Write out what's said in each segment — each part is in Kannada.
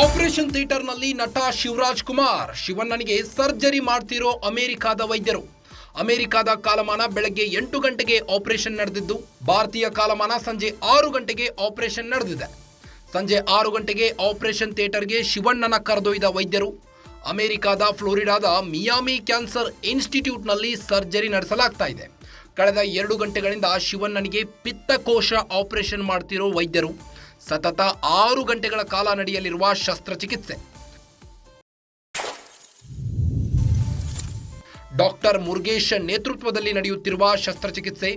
ಆಪರೇಷನ್ ಥಿಯೇಟರ್ನಲ್ಲಿ ನಟ ಶಿವರಾಜ್ ಕುಮಾರ್. ಶಿವಣ್ಣನಿಗೆ ಸರ್ಜರಿ ಮಾಡ್ತಿರೋ ಅಮೆರಿಕಾದ ವೈದ್ಯರು. ಅಮೆರಿಕಾದ ಕಾಲಮಾನ ಬೆಳಗ್ಗೆ ಎಂಟು ಗಂಟೆಗೆ ಆಪರೇಷನ್ ನಡೆದಿದ್ದು, ಭಾರತೀಯ ಕಾಲಮಾನ ಸಂಜೆ ಆರು ಗಂಟೆಗೆ ಆಪರೇಷನ್ ನಡೆದಿದೆ. ಸಂಜೆ ಆರು ಗಂಟೆಗೆ ಆಪರೇಷನ್ ಥಿಯೇಟರ್ಗೆ ಶಿವಣ್ಣನ ಕರೆದೊಯ್ದ ವೈದ್ಯರು. ಅಮೆರಿಕಾದ ಫ್ಲೋರಿಡಾದ ಮಿಯಾಮಿ ಕ್ಯಾನ್ಸರ್ ಇನ್ಸ್ಟಿಟ್ಯೂಟ್ನಲ್ಲಿ ಸರ್ಜರಿ ನಡೆಸಲಾಗ್ತಾ ಇದೆ. ಕಳೆದ ಎರಡು ಗಂಟೆಗಳಿಂದ ಶಿವಣ್ಣನಿಗೆ ಪಿತ್ತಕೋಶ ಆಪರೇಷನ್ ಮಾಡ್ತಿರೋ ವೈದ್ಯರು. ಸತತ ಆರು ಗಂಟೆಗಳ ಕಾಲ ನಡೆಯಲಿರುವ ಶಸ್ತ್ರಚಿಕಿತ್ಸೆ. ಡಾಕ್ಟರ್ ಮುರುಗೇಶ್ ನೇತೃತ್ವದಲ್ಲಿ ನಡೆಯುತ್ತಿರುವ ಶಸ್ತ್ರಚಿಕಿತ್ಸೆ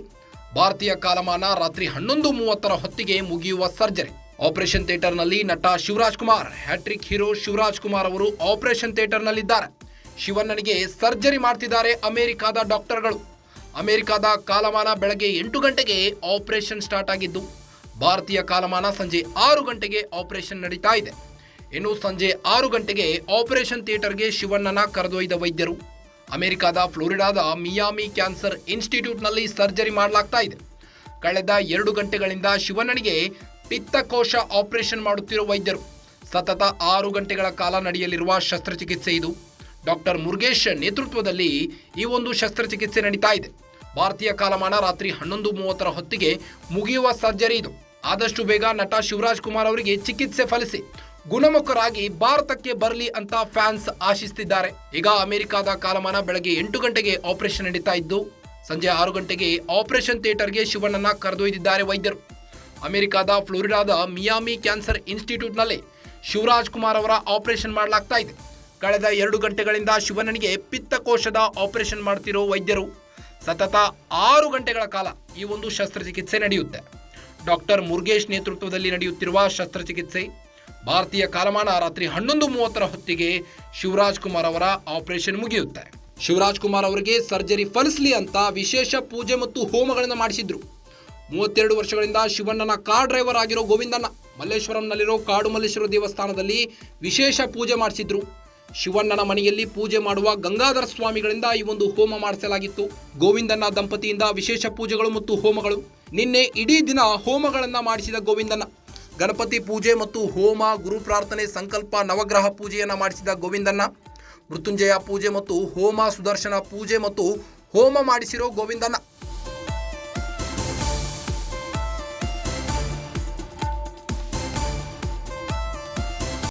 ಭಾರತೀಯ ಕಾಲಮಾನ ರಾತ್ರಿ ಹನ್ನೊಂದು ಮೂವತ್ತರ ಹೊತ್ತಿಗೆ ಮುಗಿಯುವ ಸರ್ಜರಿ. ಆಪರೇಷನ್ ಥಿಯೇಟರ್ನಲ್ಲಿ ನಟ Shivaraj Kumar, hat trick hero Shivaraj Kumar ಅವರು ಆಪರೇಷನ್ ಥಿಯೇಟರ್ನಲ್ಲಿದ್ದಾರೆ. ಶಿವಣ್ಣನಿಗೆ ಸರ್ಜರಿ ಮಾಡ್ತಿದ್ದಾರೆ ಅಮೆರಿಕಾದ ಡಾಕ್ಟರ್ಗಳು. ಅಮೆರಿಕಾದ ಕಾಲಮಾನ ಬೆಳಗ್ಗೆ ಎಂಟು ಗಂಟೆಗೆ ಆಪರೇಷನ್ ಸ್ಟಾರ್ಟ್ ಆಗಿದ್ದು ಭಾರತೀಯ ಕಾಲಮಾನ ಸಂಜೆ ಆರು ಗಂಟೆಗೆ ಆಪರೇಷನ್ ನಡೀತಾ ಇದೆ. ಇನ್ನು ಸಂಜೆ ಆರು ಗಂಟೆಗೆ ಆಪರೇಷನ್ ಥಿಯೇಟರ್ಗೆ ಶಿವಣ್ಣನ ಕರೆದೊಯ್ದ ವೈದ್ಯರು. ಅಮೆರಿಕಾದ ಫ್ಲೋರಿಡಾದ ಮಿಯಾಮಿ ಕ್ಯಾನ್ಸರ್ ಇನ್ಸ್ಟಿಟ್ಯೂಟ್ನಲ್ಲಿ ಸರ್ಜರಿ ಮಾಡಲಾಗ್ತಾ ಇದೆ. ಕಳೆದ ಎರಡು ಗಂಟೆಗಳಿಂದ ಶಿವಣ್ಣನಿಗೆ ಪಿತ್ತಕೋಶ ಆಪರೇಷನ್ ಮಾಡುತ್ತಿರುವ ವೈದ್ಯರು. ಸತತ ಆರು ಗಂಟೆಗಳ ಕಾಲ ನಡೆಯಲಿರುವ ಶಸ್ತ್ರಚಿಕಿತ್ಸೆ ಇದು. ಡಾಕ್ಟರ್ ಮುರುಗೇಶ್ ನೇತೃತ್ವದಲ್ಲಿ ಈ ಒಂದು ಶಸ್ತ್ರಚಿಕಿತ್ಸೆ ನಡೀತಾ ಇದೆ. ಭಾರತೀಯ ಕಾಲಮಾನ ರಾತ್ರಿ ಹನ್ನೊಂದು ಮೂವತ್ತರ ಹೊತ್ತಿಗೆ ಮುಗಿಯುವ ಸರ್ಜರಿ ಇದು. ಆದಷ್ಟು ಬೇಗ ನಟ ಶಿವರಾಜ್ ಕುಮಾರ್ ಅವರಿಗೆ ಚಿಕಿತ್ಸೆ ಫಲಿಸಿ, ಗುಣಮುಖರಾಗಿ ಭಾರತಕ್ಕೆ ಬರಲಿ ಅಂತ ಫ್ಯಾನ್ಸ್ ಆಶಿಸ್ತಿದ್ದಾರೆ. ಈಗ ಅಮೆರಿಕಾದ ಕಾಲಮಾನ ಬೆಳಗ್ಗೆ ಎಂಟು ಗಂಟೆಗೆ ಆಪರೇಷನ್ ನಡೀತಾ ಇದ್ದು, ಸಂಜೆ ಆರು ಗಂಟೆಗೆ ಆಪರೇಷನ್ ಥಿಯೇಟರ್ಗೆ ಶಿವಣ್ಣನ ಕರೆದೊಯ್ದಿದ್ದಾರೆ ವೈದ್ಯರು. ಅಮೆರಿಕಾದ ಫ್ಲೋರಿಡಾದ ಮಿಯಾಮಿ ಕ್ಯಾನ್ಸರ್ ಇನ್ಸ್ಟಿಟ್ಯೂಟ್ನಲ್ಲಿ ಶಿವರಾಜ್ ಕುಮಾರ್ ಅವರ ಆಪರೇಷನ್ ಮಾಡಲಾಗ್ತಾ ಇದೆ. ಕಳೆದ ಎರಡು ಗಂಟೆಗಳಿಂದ ಶಿವಣ್ಣನಿಗೆ ಪಿತ್ತಕೋಶದ ಆಪರೇಷನ್ ಮಾಡ್ತಿರೋ ವೈದ್ಯರು. ಸತತ ಆರು ಗಂಟೆಗಳ ಕಾಲ ಈ ಒಂದು ಶಸ್ತ್ರಚಿಕಿತ್ಸೆ ನಡೆಯುತ್ತೆ. ಡಾಕ್ಟರ್ ಮುರುಗೇಶ್ ನೇತೃತ್ವದಲ್ಲಿ ನಡೆಯುತ್ತಿರುವ ಶಸ್ತ್ರಚಿಕಿತ್ಸೆ. ಭಾರತೀಯ ಕಾಲಮಾನ ರಾತ್ರಿ ಹನ್ನೊಂದು ಮೂವತ್ತರ ಹೊತ್ತಿಗೆ ಶಿವರಾಜ್ ಕುಮಾರ್ ಅವರ ಆಪರೇಷನ್ ಮುಗಿಯುತ್ತೆ. ಶಿವರಾಜ್ ಕುಮಾರ್ ಅವರಿಗೆ ಸರ್ಜರಿ ಫಲಿಸಲಿ ಅಂತ ವಿಶೇಷ ಪೂಜೆ ಮತ್ತು ಹೋಮಗಳನ್ನು ಮಾಡಿಸಿದ್ರು. ಮೂವತ್ತೆರಡು ವರ್ಷಗಳಿಂದ ಶಿವಣ್ಣನ ಕಾರ್ ಡ್ರೈವರ್ ಆಗಿರೋ ಗೋವಿಂದಣ್ಣ ಮಲ್ಲೇಶ್ವರಂನಲ್ಲಿರೋ ಕಾಡು ಮಲ್ಲೇಶ್ವರ ದೇವಸ್ಥಾನದಲ್ಲಿ ವಿಶೇಷ ಪೂಜೆ ಮಾಡಿಸಿದ್ರು. ಶಿವಣ್ಣನ ಮನೆಯಲ್ಲಿ ಪೂಜೆ ಮಾಡುವ ಗಂಗಾಧರ ಸ್ವಾಮಿಗಳಿಂದ ಈ ಒಂದು ಹೋಮ ಮಾಡಿಸಲಾಗಿತ್ತು. ಗೋವಿಂದಣ್ಣ ದಂಪತಿಯಿಂದ ವಿಶೇಷ ಪೂಜೆಗಳು ಮತ್ತು ಹೋಮಗಳು. ನಿನ್ನೆ ಇಡೀ ದಿನ ಹೋಮಗಳನ್ನು ಮಾಡಿಸಿದ ಗೋವಿಂದನ ಗಣಪತಿ ಪೂಜೆ ಮತ್ತು ಹೋಮ, ಗುರು ಪ್ರಾರ್ಥನೆ, ಸಂಕಲ್ಪ, ನವಗ್ರಹ ಪೂಜೆಯನ್ನು ಮಾಡಿಸಿದ ಗೋವಿಂದನ್ನ ಮೃತ್ಯುಂಜಯ ಪೂಜೆ ಮತ್ತು ಹೋಮ ಸುದರ್ಶನ ಪೂಜೆ ಮತ್ತು ಹೋಮ ಮಾಡಿಸಿರೋ ಗೋವಿಂದಣ್ಣ.